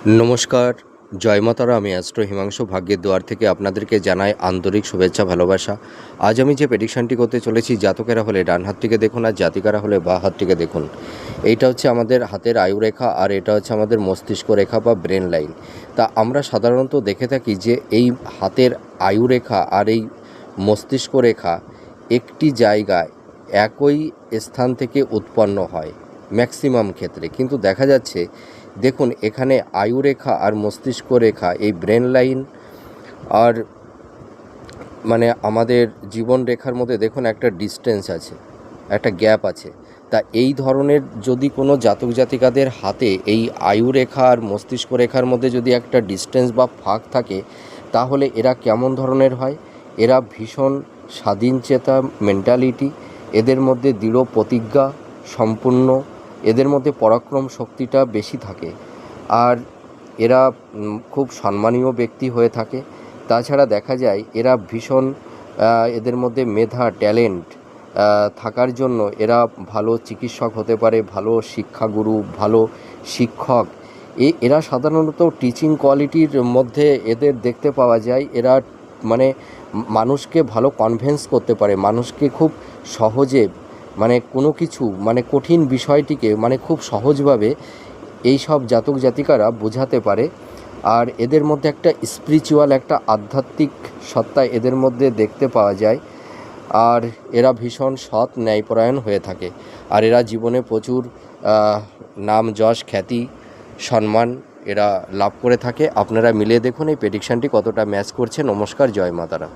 নমস্কার, জয় মাতারা, আমি অ্যাস্ট্রো হিমাংশু, ভাগ্যের দুয়ার থেকে আপনাদেরকে জানাই আন্তরিক শুভেচ্ছা, ভালোবাসা। আজ আমি যে প্রেডিকশানটি করতে চলেছি, জাতকেরা হলে ডান হাতটিকে দেখুন আর জাতিকারা হলে বা হাতটিকে দেখুন। এইটা হচ্ছে আমাদের হাতের আয়ুরেখা আর এটা হচ্ছে আমাদের মস্তিষ্ক রেখা বা ব্রেন লাইন তা আমরা সাধারণত দেখে থাকি যে এই হাতের আয়ুরেখা আর এই মস্তিষ্ক রেখা একটি জায়গায় একই স্থান থেকে উৎপন্ন হয় ম্যাক্সিমাম ক্ষেত্রে। কিন্তু দেখা যাচ্ছে দেখুন, এখানে আয়ুরেখা আর মস্তিষ্ক রেখা, এই ব্রেন লাইন আর মানে আমাদের জীবন রেখার মধ্যে দেখুন একটা ডিস্টেন্স আছে, একটা গ্যাপ আছে। তা এই ধরনের যদি কোনো জাতক জাতিকাদের হাতে এই আয়ুরেখা আর মস্তিষ্ক রেখার মধ্যে যদি একটা ডিস্টেন্স বা ফাঁক থাকে, তাহলে এরা কেমন ধরনের হয়? এরা ভীষণ স্বাধীনচেতা মেন্টালিটি এদের মধ্যে দৃঢ় প্রতিজ্ঞা, সম্পূর্ণ এদের মধ্যে পরাক্রম শক্তিটা বেশি থাকে। আর এরা খুব সম্মানীয় ব্যক্তি হয়ে থাকে। তাছাড়া দেখা যায়, এরা ভীষণ এদের মধ্যে মেধা, ট্যালেন্ট থাকার জন্য এরা ভালো চিকিৎসক হতে পারে, ভালো শিক্ষাগুরু, ভালো শিক্ষক। এ, এরা সাধারণত টিচিং কোয়ালিটির মধ্যে এদের দেখতে পাওয়া যায়। এরা মানে মানুষকে ভালো কনভেন্স করতে পারে। মানুষকে খুব সহজে মানে কোনো কিছু মানে কঠিন বিষয়টিকে মানে খুব সহজভাবে এই সব জাতক জাতিকারা বোঝাতে পারে। আর এদের মধ্যে একটা স্পিরিচুয়াল একটা আধ্যাত্মিক সত্তা এদের মধ্যে দেখতে পাওয়া যায়। আর এরা ভীষণ সৎ ন্যায়পরায়ণ হয়ে থাকে। আর এরা জীবনে প্রচুর নাম, যশ, খ্যাতি, সম্মান এরা লাভ করে থাকে। আপনারা মিলিয়ে দেখুন এই প্রেডিকশানটি কতটা ম্যাচ করছে। নমস্কার, জয় মাতারা